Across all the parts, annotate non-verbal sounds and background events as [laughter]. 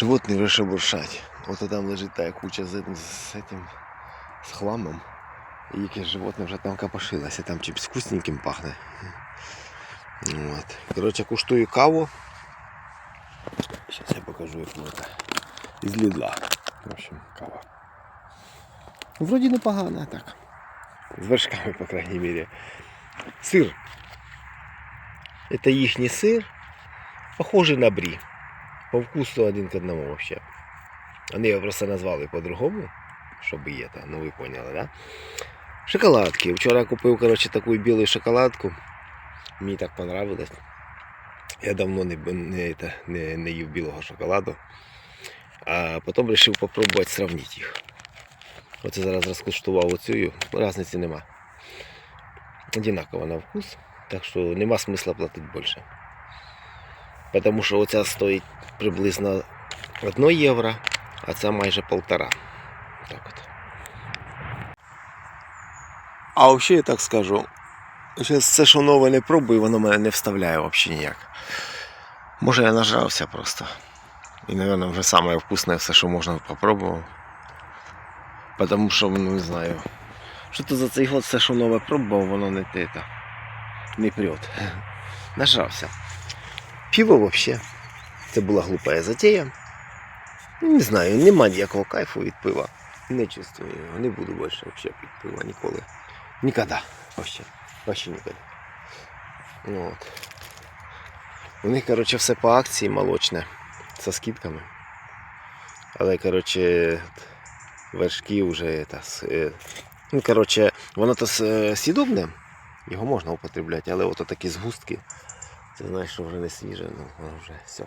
Животні вже шебуршать. Ото там лежить та куча з, з, з, этим, з хламом. І якесь животне вже там копошилося, там чимось вкусненьким пахне. От. Коротше, куштую каву. Зараз я покажу, яку це. Із Лідла. В общем, кава. Вроді непогана, так. З вершками, по крайней мере. Сыр. Это їхній сыр, похожий на бри. По вкусу один к одному вообще. Они его просто назвали по-другому, чтобы и это, ну вы поняли, да? Шоколадки. Вчора купив, короче, таку білу шоколадку. Мені так понравилось. Я давно не, не, это, не, не їв білого шоколаду. А потім вирішив попробувати сравнити їх. Оце зараз розкуштував оцю, різниці нема. Одинаково на вкус, так що нема смисла платити більше. Тому що оця стоїть приблизно 1 євро, а ця майже полтора. Так от. А взагалі я так скажу. Зараз все, що нове не пробую, воно мене не вставляє взагалі ніяк. Може я нажрався просто. І, мабуть, вже саме вкусне все, що можна попробував. Потому що, ну не знаю. Що то за цей год все, що нове пробував, воно не те, не прет. [laughs] Нажрався. Пиво взагалі. Це була глупа затея. Не знаю, нема ніякого кайфу від пива. Не чувствую його, не буду більше взагалі пити пива ніколи. Ніколи. Вообще. Вообще ніколи. Ну, от. У них, коротше, все по акції молочне. Со скидками. Але, коротше, вершки вже это, е, ну, коротше, воно то сідобне, його можна употребляти, але ото такі згустки. Це знаєш, що вже не свіже, ну вже все.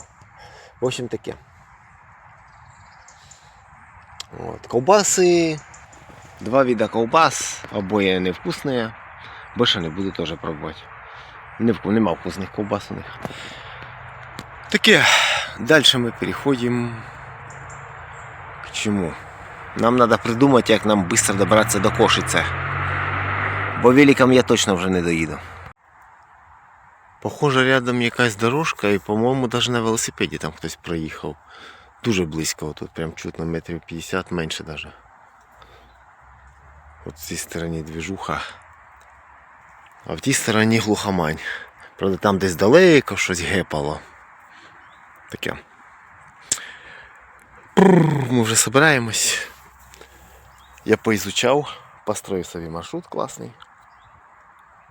В общем таке. От. Ковбаси. Два вида ковбас, обоє невкусні. Більше не буду теж пробувати. Не, нема вкусних ковбас у них. Таке. Далі ми переходимо к чому? Нам треба придумати, як нам швидко добратися до Кошиця. Бо великом я точно вже не доїду. Похоже, рядом якась дорожка і, по-моєму, навіть на велосипеді там хтось проїхав. Дуже близько, тут прям чутно метрів 50, менше навіть. От в цій стороні двіжуха. А в тій стороні глухомань. Правда, там десь далеко щось гепало. Таке. Ми вже збираємось. Я поізучав, построїв собі маршрут класний.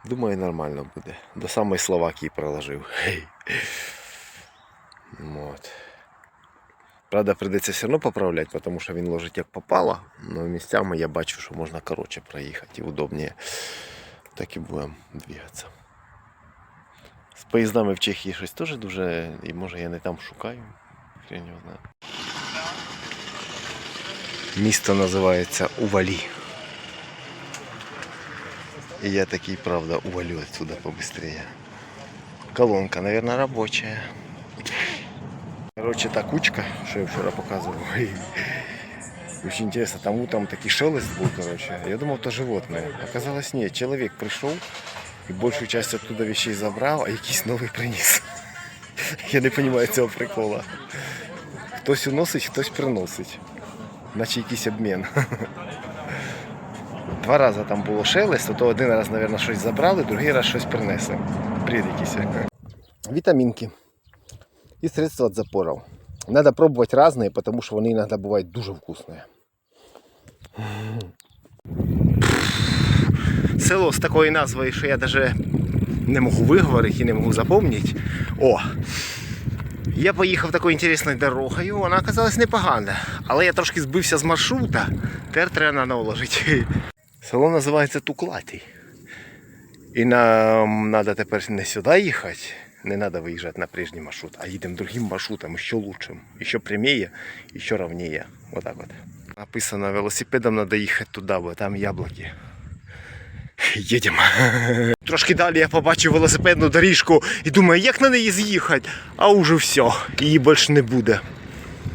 Думаю, нормально буде. До самої Словакії проложив. Вот. Правда, прийдеться все одно поправляти, тому що він ложить як попало. Но місцями я бачу, що можна коротше проїхати і удобніше. Так і будемо двигатися. З поїздами в Чехії щось теж дуже. І може я не там шукаю. Хрень його знає. Місто називається Увалі. І я такий, правда, увалю отсюда побыстрее. Колонка, наверное, рабочая. Короче, та кучка, що я вчора показував. [laughs] Очень интересно, там утром такий шелест був, короче. Я думав, то животное. Оказалось, нет. Человек пришел и большую часть оттуда вещей забрав, а якийсь новий приніс. [laughs] Я не розумію цього прикола. Хтось уносить, хтось приносить. Наче якийсь обмін. [laughs] Два рази там було шелест, то один раз, мабуть, щось забрали, другий раз щось принесли. Бред якийсь. Вітамінки і средства від запорів. Надо пробувати різні, тому що вони іноді бувають дуже вкусні. Село з такою назвою, що я навіть не можу виговорити і не можу запам'ятати. О! Я поїхав такою інтересною дорогою, вона оказалась непогана. Але я трошки збився з маршрута, тепер треба наложити. Село називається Туклатій. І нам треба тепер не сюди їхати, не треба виїжджати на прежній маршрут, а їдемо другим маршрутом, ще лучшим, ще пряміє, ще ровніє. Отак от. Написано, велосипедом треба їхати туди, бо там яблуки. Їдемо. [laughs] Трошки далі я побачив велосипедну доріжку і думаю, як на неї з'їхати, а уже все, її більше не буде.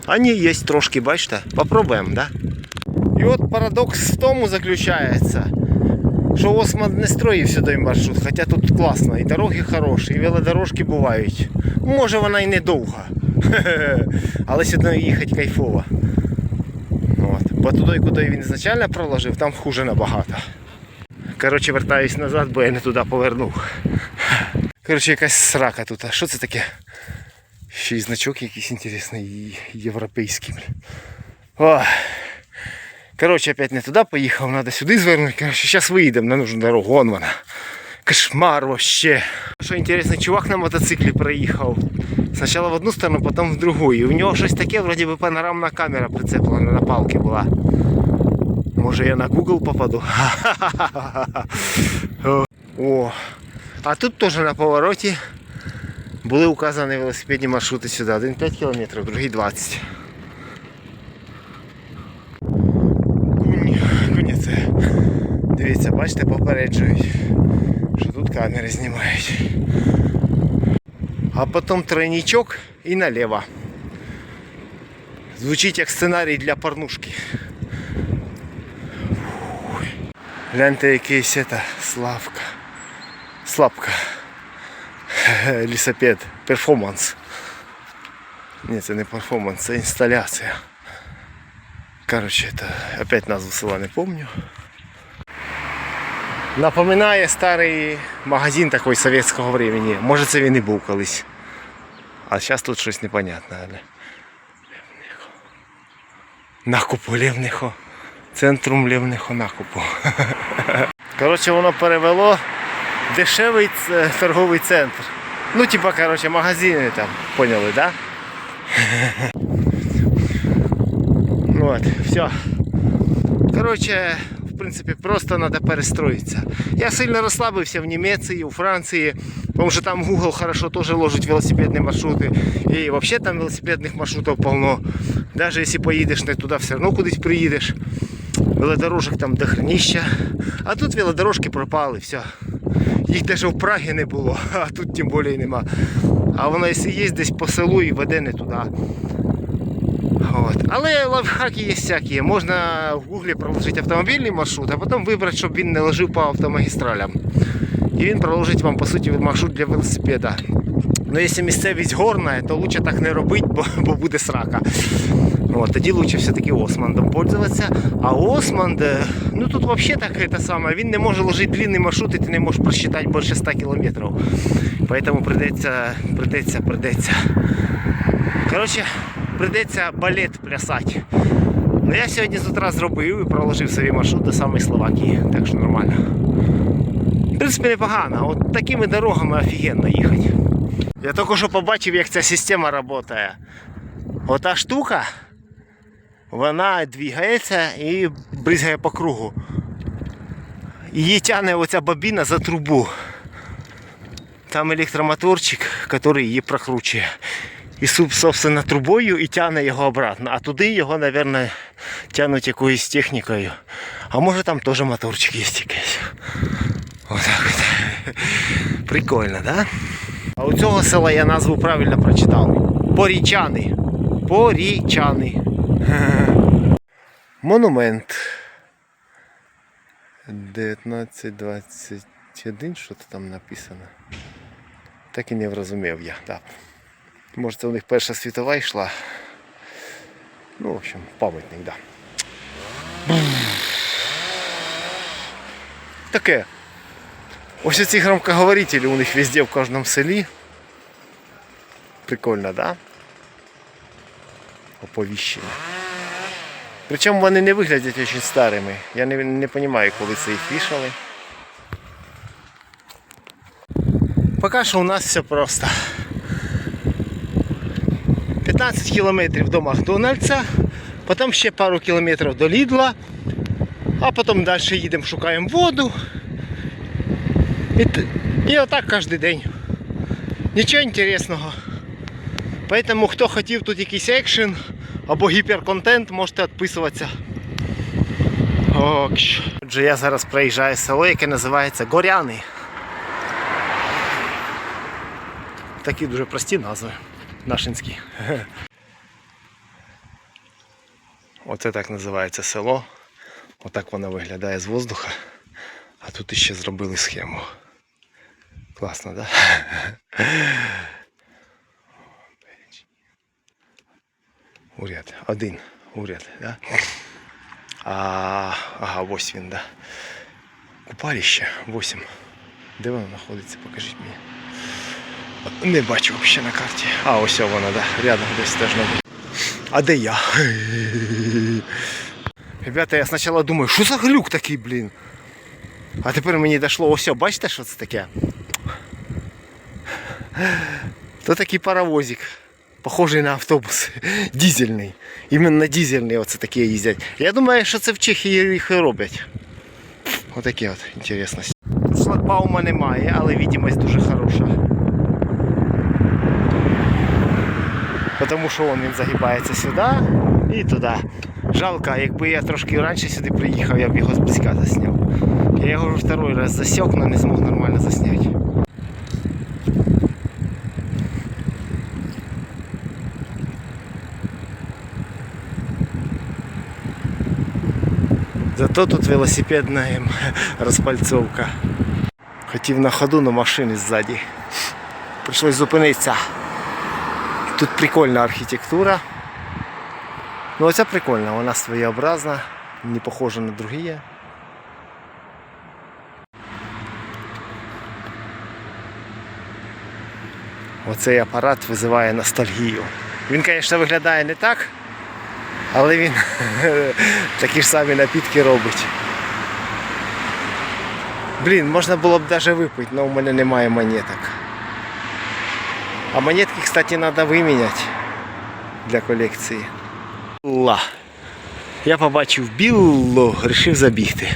А ні, є трошки, бачите? Попробуємо, да? І от парадокс в тому заключається, що Осман не строїв сюди маршрут, хоча тут класно, і дороги хороші, і велодорожки бувають. Може вона і не довга. [laughs] Але сюди їхати кайфово. От. Бо туди, куди він ізначально проложив, там хуже набагато. Коротше, вертаюсь назад, бо я не туди повернув. [laughs] Коротше, якась срака тут. А що це таке? Ще й значок якийсь інтересний європейський. О. Коротше, опять не туди поїхав, треба сюди звернути. Коротше, зараз виїдемо на нужну дорогу. Вон вона. Кошмар вообще. Що інтересно, чувак на мотоциклі проїхав. Спочатку в одну сторону, потім в другу. І у нього щось таке, вроді би панорамна камера прицеплена на палки була. Може я на Google попаду. [laughs] О. А тут теж на повороті були указані велосипедні маршрути сюди. Один 5 км, другий 20. Куні, бачите, попереджують, що тут камери знімають. А потім тройничок і наліво. Звучить як сценарій для порнушки. Гляньте якийсь это, Славка. Слабка. [laughs] Лісопед. Перформанс. Ні, це не перформанс, це інсталяція. Короче, это опять назву села не помню. Напоминає старий магазин такий совєтського времени. Може це він і був колись. А зараз тут щось непонятне. Але... Накупу Левнихо. Центрум Левнихо накупу. [laughs] Коротше, воно перевело дешевий торговий центр. Ну, типа, коротше, магазини там, поняли, да? Ну От, все. Коротше, в принципі, просто треба перестроїтися. Я сильно розслабився в Німеччині, у Франції, тому що там Google хорошо теж ложить велосипедні маршрути. І взагалі там велосипедних маршрутів повно. Навіть якщо поїдеш не туди, все одно кудись приїдеш. Велодорожок там до хренища. А тут велодорожки пропали, все. Їх навіть в Прагі не було, [laughs] а тут тим більше нема. А воно, якщо є десь по селу і веде не туди. От. Але лайфхаки є всякі. Можна в гуглі проложити автомобільний маршрут, а потім вибрати, щоб він не лежив по автомагістралям. І він проложить вам по суті маршрут для велосипеда. Ну, якщо місцевість горна, то лучше так не робити, бо, бо буде срака. От, тоді лучше все-таки Османдом пользуватися. А Османд, е, ну тут взагалі так це саме, він не може ложити длинний маршрут, і ти не можеш просчитати більше 100 кілометрів. Поэтому придеться, придеться, придеться. Коротше, придеться балет плясати. Ну я сьогодні з утра зробив і проложив собі маршрут до самої Словакії, так що нормально. В принципі, непогано. От такими дорогами офігенно їхати. Я тільки що побачив, як ця система працює. Ота штука, вона двигається і бризгає по кругу. Її тягне оця бобіна за трубу. Там електромоторчик, який її прокручує. І суп, собственно, трубою і тягне його обратно. А туди його, мабуть, тягнуть якоюсь технікою. А може там теж моторчик є якийсь. Отак от. Прикольно, да? А у цього села я назву правильно прочитав. Порічани. Порічани. [laughs] Монумент. 1921, що то там написано. Так і не врозумів я. Да. Може це у них Перша світова йшла. Ну, в общем, пам'ятник, да. Таке. Ось ці громкоговорителі у них везде в кожному селі. Прикольно, да? Оповіщення. Причому вони не виглядять дуже старими. Я не, не розумію, коли це їх вішали. Поки що у нас все просто. 15 кілометрів до Макдональдса, потім ще пару кілометрів до Лідла, а потім далі їдемо, шукаємо воду. І, і отак кожен день. Нічого інтересного. Поэтому хто хотів тут якийсь екшен або гіперконтент, можете відписуватися. Отже, я зараз проїжджаю село, яке називається Горяни. Такі дуже прості назви. Нашинські. [laughs] Оце так називається село. Отак воно виглядає з воздуха. А тут іще зробили схему. Класно, так? Да? [laughs] Уряд. Один уряд, да? А, ага, ось він, да. Купалище 8. Де воно знаходиться? Покажіть мені. От Не бачу взагалі на карті. А, ось воно, да. Рядом десь теж бути. А де я? Ребята, я спочатку думаю, що за глюк такий, блін? А тепер мені дійшло, ось, бачите, що це таке? То такий паровозик. Похожий на автобус. [laughs] Дізельний. Іменно дізельний оце такі їздять. Я думаю, що це в Чехії їх і роблять. Отакі от інтересності. Тут шлагбаума немає, але відомість дуже хороша. Тому що він загибається сюди і туди. Жалко, якби я трошки раніше сюди приїхав, я б його зблизька засняв. Я його вже второй раз засек, але не змог нормально засняти. Зато тут велосипедна ем, розпальцовка. Хотів на ходу на машині ззаді. Прийшлось зупинитися. Тут прикольна архітектура. Ну оця прикольна, вона своєобразна, не похожа на другі. Оцей апарат визиває ностальгію. Він, звісно, виглядає не так, але він [laughs] такі ж самі напітки робить. Блін, можна було б навіть випити, але у мене немає монеток. А монетки, кстати, треба виміняти для колекції. Ла. Я побачив біло, вирішив забігти.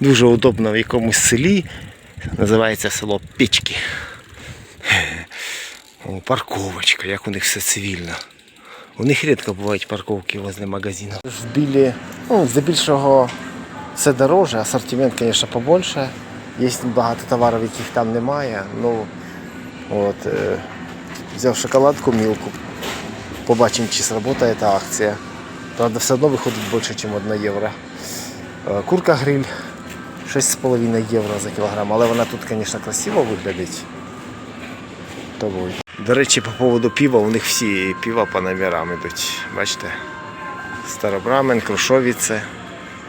Дуже удобно в якомусь селі. Називається село Печки. О, парковочка, як у них все цивільно. У них рідко бувають парковки возле магазину. Білі, ну, здебільшого все дороже, асортимент, звісно, побольше. Є багато товарів, яких там немає. Ну, от, е, взяв шоколадку мілку. Побачимо, чи сработає та акція. Правда, все одно виходить більше, ніж 1 євро. Е, Курка гриль 6,5 євро за кілограм, але вона тут, звісно, красиво виглядить. До речі, по поводу пива, у них всі пива по номерам йдуть. Бачите? Старобрамен, Крушовіце.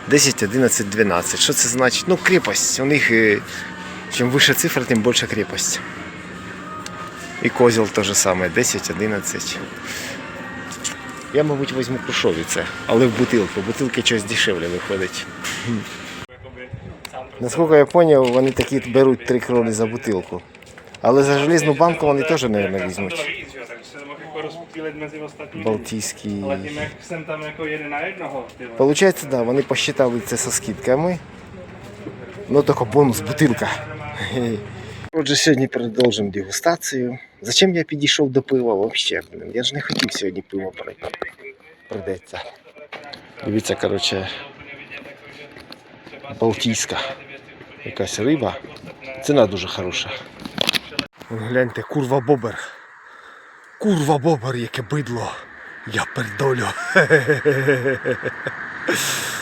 10, 11, 12. Що це значить? Ну, крепость. У них е, чим вища цифра, тим більша крепость. І козел те же саме, 10, 11. Я, мабуть, візьму Крушовіце, але в бутилку. Бутилки щось дешевле виходить. Наскільки я зрозумів, вони такі беруть 3 кролі за бутилку. Але за железну банку вони теж, мабуть, візьмуть. Балтійський. Получається, да, вони посчитали це со скидками. Ну, тільки бонус бутилка. Отже, сьогодні продовжимо дегустацію. Зачем я підійшов до пива взагалі? Я ж не хотів сьогодні пиво пройти. Придеться. Дивіться, коротше, Балтійська. Якась риба. Ціна дуже хороша. Гляньте, курва бобер. Курва бобер, яке бидло. Я пердолю. [laughs]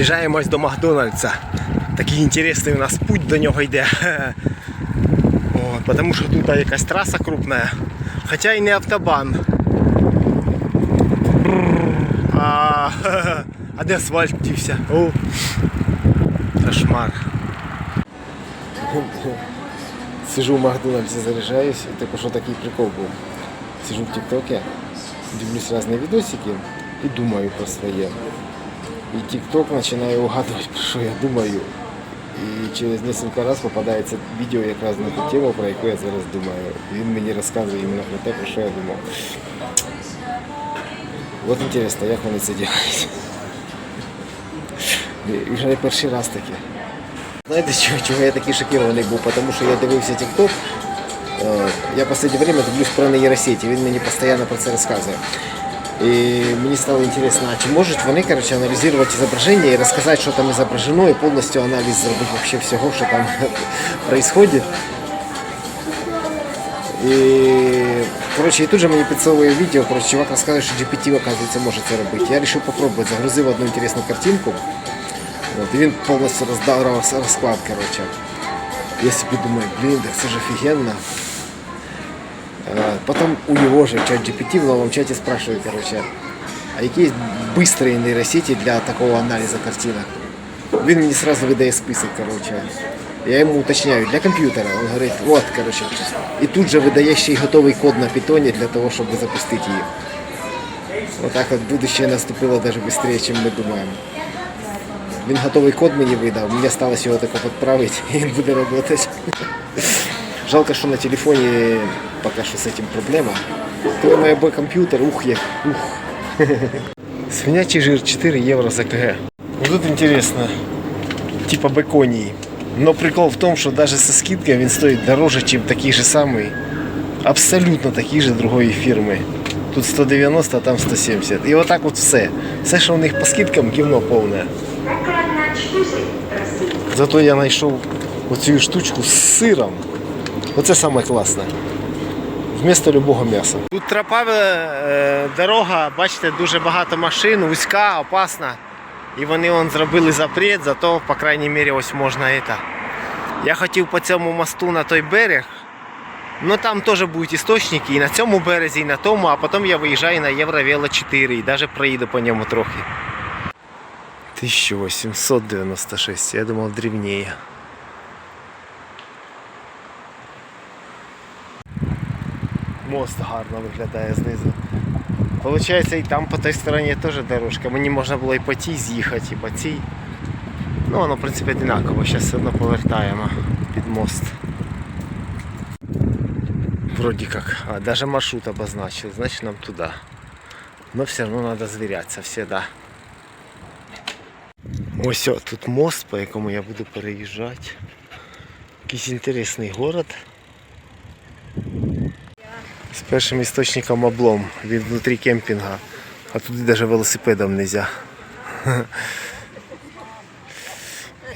Приближаємось до Макдональдса. Такий інтересний у нас путь до нього йде. [laughs] От, тому що тут якась траса крупна. Хоча і не автобан. А, [laughs] а де асфальт дівся? Кошмар. Сижу в Макдональдсе, заряжаюсь, и только что такий прикол был. Сижу в ТикТоке, дивлюсь разные видосики и думаю про своє. И ТикТок начинаю угадывать, про [laughs] що я думаю. І через несколько раз попадається відео якраз на ту тему, про яку я зараз думаю. І Він мені розказує іменно про те, про що я думав. От інтересно, як вони це роблять. І вже не перший [laughs] раз таке. Знаєте, чого, чого я такий шокірований був? Тому що я дивився TikTok. Е, Я в останнє время дивлюсь про нейросеті, він мені постійно про це розказує. І мені стало інтересно, а чи можуть вони короче, аналізувати зображення і розказати, що там зображено, і повністю аналіз зробити вообще всього, що там [laughs] происходит. І, коротше, і тут же мені підсовує відео, коротше, чувак розказує, що GPT, оказується, може це робити. Я вирішив попробувати, загрузив одну інтересну картинку. От, і він повністю роздав роз- розклад, коротше. Я собі думаю, блін, так це ж офігенно. Э, Потом у него же в чат GPT в новом чате спрашивают, короче, а які є быстрые нейросети для такого анализа картинок? Він мені сразу видає список, короче. Я йому уточняю, для комп'ютера. Він говорить, от, короче. І тут же видає ще й готовий код на питоні для того, щоб запустити її. Отак от будущее наступило даже быстрее, ніж ми думаємо. Він готовий код мені видав, мені осталось його тако підправити, [laughs] і він буде працювати. Жалко, що на телефоні поки що з цим проблема. Коли має б комп'ютер, ух, як ух. [laughs] Свинячий жир 4 евро за кг. Вот тут интересно, типа беконии. Но прикол в том, что даже со скидкой он стоит дороже, чем такие же самые, абсолютно такие же другой фирмы. Тут 190, а там 170. І отак от все. Все, що у них по скидкам, ківно повне. Зато я знайшов оцю штучку з сиром. Оце саме класне. Вмісто любого м'яса. Тут тропа, е, дорога, бачите, дуже багато машин, вузька, опасна. І вони вон зробили запрет, зато, по крайній мірі, ось можна это. Я хотів по цьому мосту на той берег. Ну там теж будуть істочники і на цьому березі, і на тому, а потім я виїжджаю на Євровело 4 і навіть проїду по ньому трохи. 1896, я думав древніє. Мост гарно виглядає знизу. Получається і там по той стороні теж дорожка. Мені можна було і по тій з'їхати, і по цій. Ну воно в принципі одинаково, зараз все одно повертаємо під мост. Вроде как. А, даже маршрут обозначил, значит нам туда. Но все равно надо зверяться всегда. Ось о, тут мост, по якому я буду переїжджати. Якийсь інтересний город. З першим істочником облом від внутрі кемпінга. А туди навіть велосипедом не можна. [laughs]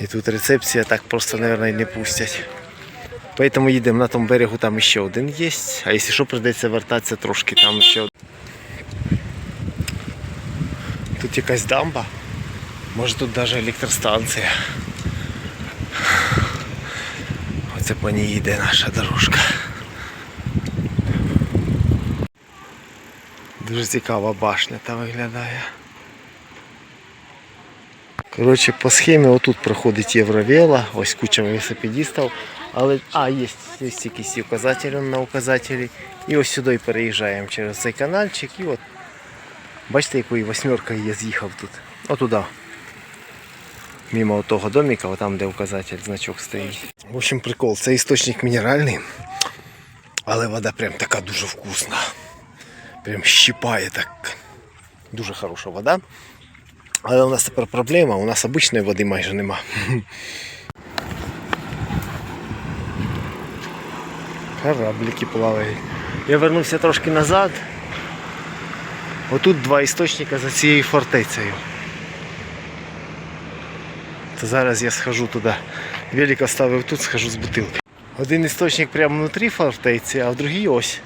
І тут рецепція так просто, мабуть, не пустять. Поэтому їдемо на тому берегу, там ще один є. А якщо що, прийдеться вертатися трошки, там ще один. Тут якась дамба. Може тут навіть електростанція. Оце по ній йде наша дорожка. Дуже цікава башня та виглядає. Коротше, по схемі отут проходить Євровела, ось куча велосипедистів. Але, а, є, є якісь указателі на указателі. І ось сюди переїжджаємо через цей канальчик. І от, бачите, якою восьмеркою я з'їхав тут. Отуда. Мимо того домика, там де указатель, значок стоїть. В общем, прикол, це істочник мінеральний, але вода прям така дуже вкусна. Прям щипає так. Дуже хороша вода. Але у нас тепер проблема, у нас обичної води майже нема. [laughs] Кораблики плавають. Я вернувся трошки назад. Отут два істочника за цією фортецею. То зараз я схожу туди. Велик оставив тут, схожу з бутилки. Один істочник прямо внутрі фортеці, а в другий ось.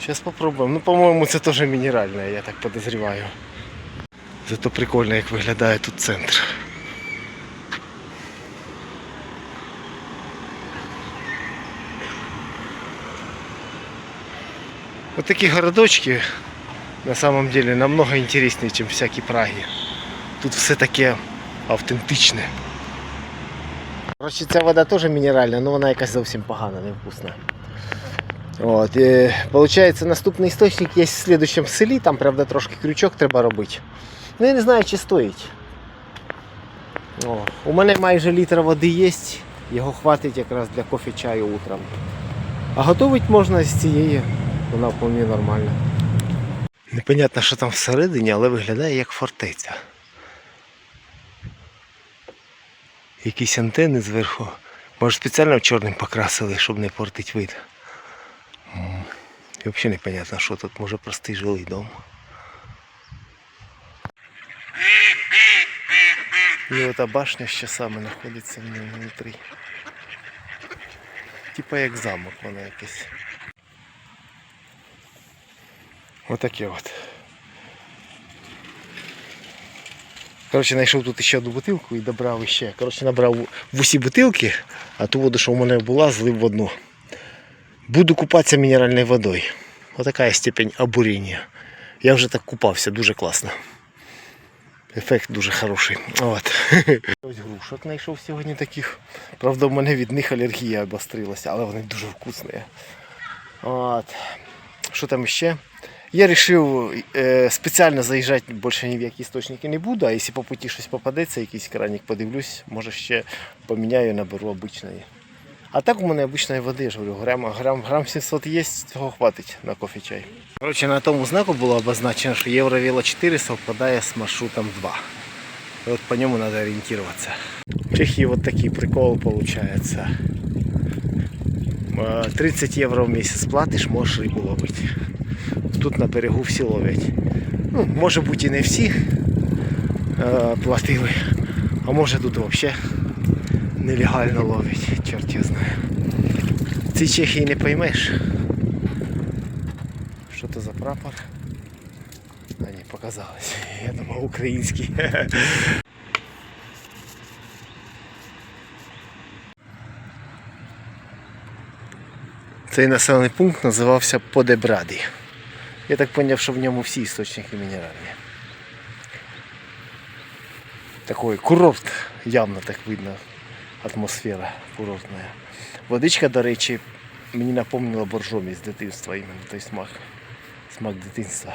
Зараз попробуємо. Ну, по-моєму, це теж мінеральне, я так подозріваю. Зато прикольно, як виглядає тут центр. Вот такие городочки на самом деле намного интереснее, чем всякие Праги. Тут все таке автентичне. Короче, ця вода теж мінеральна, але вона якась зовсім погана, невкусна. От, і, получається, наступний істочник є в слідущому селі, там, правда, трошки крючок треба робити. Ну, я не знаю, чи стоїть. О, у мене майже літр води є, його хватить якраз для кофе чаю утром. А готувати можна з цієї, вона вполне нормальна. Непонятно, що там всередині, але виглядає як фортеця. Якісь антени зверху. Може спеціально чорним покрасили, щоб не портити вид. І взагалі непонятно, що тут, може простий жилий дом. І ота башня з часами знаходиться в ньому внутрі. Типа як замок вона якесь. Отаке от. Коротше, знайшов тут ще одну бутилку і добрав ще. Коротше, набрав в усі бутилки, а ту воду, що в мене була, злив в одну. Буду купатися мінеральною водою. Отака степень обуріння. Я вже так купався, дуже класно. Ефект дуже хороший. От. [laughs] Ось грушок знайшов сьогодні таких. Правда, в мене від них алергія обострилася, але вони дуже вкусні. От. Що там ще? Я вирішив е, спеціально заїжджати більше ні в які істочники не буду, а якщо по путі щось попадеться, якийсь кранік подивлюсь, може ще поміняю, наберу обичної. А так у мене обичної води, ж говорю, грам, грам, грам 700 є, цього хватить на кофе чай. Коротше, на тому знаку було обозначено, що Євровіла 4 совпадає з маршрутом 2. І от по ньому треба орієнтуватися. В Чехії вот такий прикол виходить. 30 євро в місяць платиш, можеш рибу ловити. Тут на берегу всі ловлять. Ну, може бути і не всі е, платили, а може тут взагалі нелегально ловлять, чорт я знаю. В цій Чехії не поймеш. Що це за прапор? А ні, показалось. Я думав український. Цей населений пункт називався Подебраді. Я так зрозумів, що в ньому всі істочники мінеральні. Такой курорт, явно так видно, атмосфера курортна. Водичка, до речі, мені напомнила боржомі з дитинства, іменно той смак. Смак дитинства.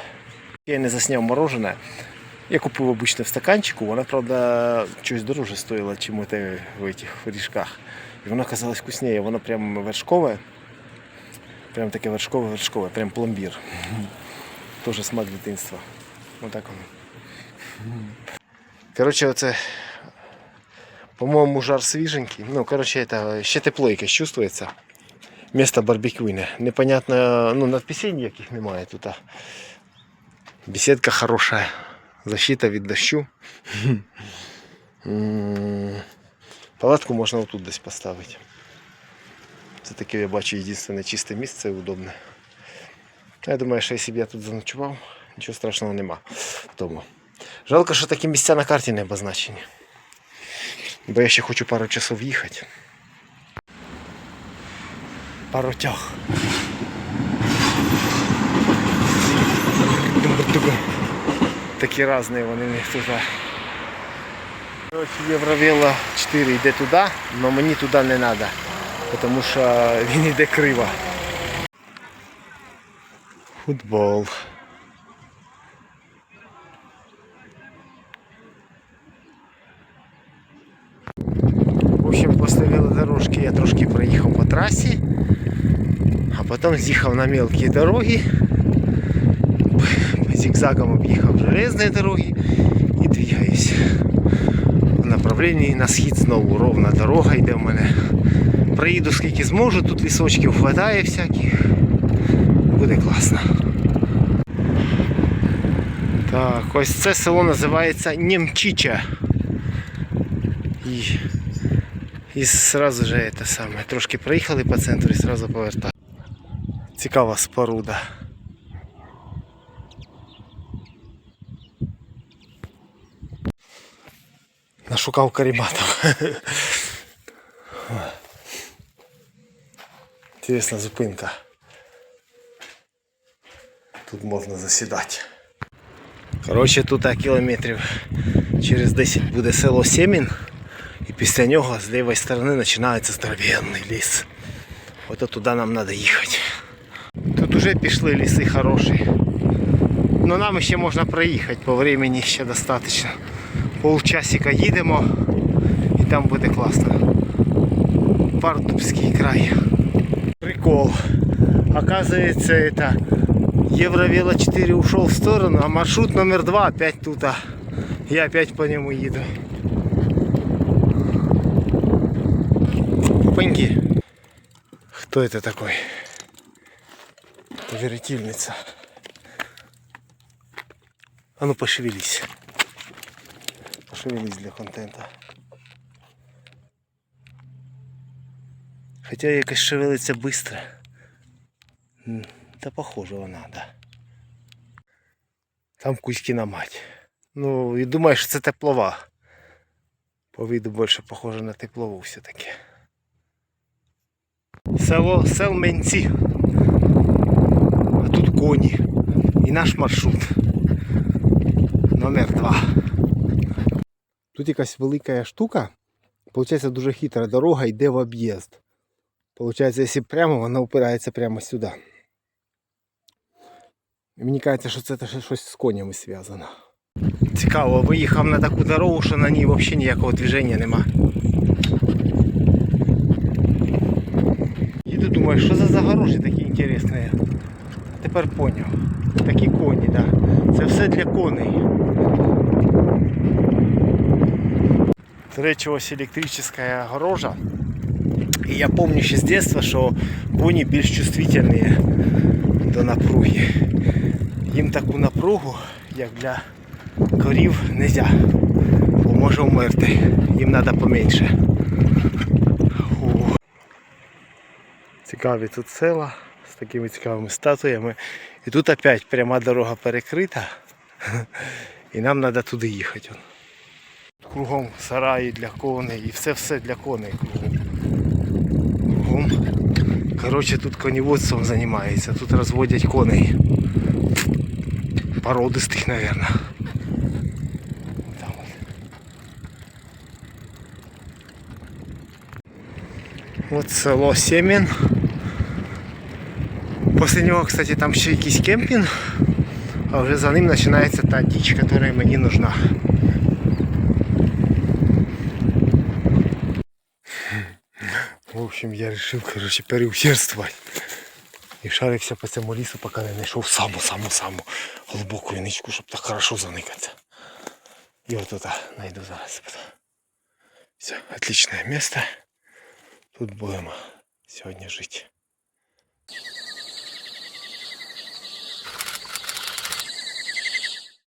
Я не засняв морожене. Я купив обычно в стаканчику, вона, правда, щось дороже стоїла, чим те в этих ріжках. І воно казалось вкусніше, воно прям вершкове. Прям таке вершкове-вершкове, прям пломбір. Тоже смак дитинства. Отак воно. Коротше, оце, по-моєму, жар свіженький. Ну, коротше, это, ще тепло якесь чувствується. Місто барбекюйне. Непонятно, ну, надписей ніяких немає тут. Беседка хороша. Защита від дощу. Палатку можна отут десь поставити. Це таке, я бачу, єдине чисте місце удобне. Я думаю, що якщо б я тут заночував, нічого страшного нема тому. Жалко, що такі місця на карті не обозначені. Бо я ще хочу пару часов їхати. Паротяг. Дум-дум-дум. Такі різні вони тут. Короче, Євровела 4 йде туди, але мені туди не треба. Тому що він йде криво. Футбол. После велодорожки я трошки проїхав по трасі, а потім з'їхав на мелкі дороги, зигзагом об'їхав железні дороги і двигаюсь в направленні на схід знову ровна дорога йде в мене. Проїду скільки зможу, тут лісочків хватає всяких. Буде класно. Так, ось це село називається Нємчича. І, і сразу же це саме. Трошки проїхали по центру і сразу повертали. Цікава споруда. Нашукав каріматів. [laughs] Інтересна зупинка. Тут можна засідати. Коротше, тут кілометрів через 10 буде село Семін. І після нього з лівої сторони починається здоровенний ліс. Ото туди нам треба їхати. Тут вже пішли ліси хороші. Но нам ще можна проїхати, по времени ще достатньо. Полчасика їдемо і там буде класно. Пардубський край. Прикол. Оказывается, это Евровело 4 ушел в сторону, а маршрут номер 2 опять тут. Я опять по нему еду. Опаньки. Кто это такой? Веретильница. А ну пошевелись. Пошевелись для контента. Хотя якось шевелиться быстро. Та похоже вона, да. Там Кузькіна мать. Ну, і думаю, що це теплова. По виду більше похоже на теплову все-таки. Село Селменці. А тут коні. І наш маршрут. Номер два. Тут якась велика штука. Получається дуже хитра дорога йде в об'їзд. Получається, якщо прямо, вона опирається прямо сюди. І мені кажеться, що це щось з конями зв'язано. Цікаво, виїхав на таку дорогу, що на ній взагалі ніякого движення нема. Думаю, що за загорожі такі інтересні. Тепер поняв. Такі коні, так. Да. Це все для коней. До речі, ось електрична огорожа. І я пам'ятаю ще з дитинства, що коні більш чувствительні до напруги. Їм таку напругу, як для корів, не можна. Бо може вмерти. Їм треба поменше. Цікаві тут села з такими цікавими статуями. І тут опять пряма дорога перекрита. І нам треба туди їхати. Кругом сараї для коней і все-все для коней кругом. Кругом. Коротше, тут коневодством займається, тут розводять коней. Породистих, наверное. Там от. От село Семен. Після нього, кстати, там ще якийсь кемпінг, а вже за ним починається та діч, яка мені нужна. В общем, я решил, короче, переусердствовать. І шарився по цьому лісу, поки не знайшов саму-саму-саму глибоку ничку, щоб так хорошо заникатися. І от тут знайду зараз. Все, отличное место. Тут будемо сьогодні жити.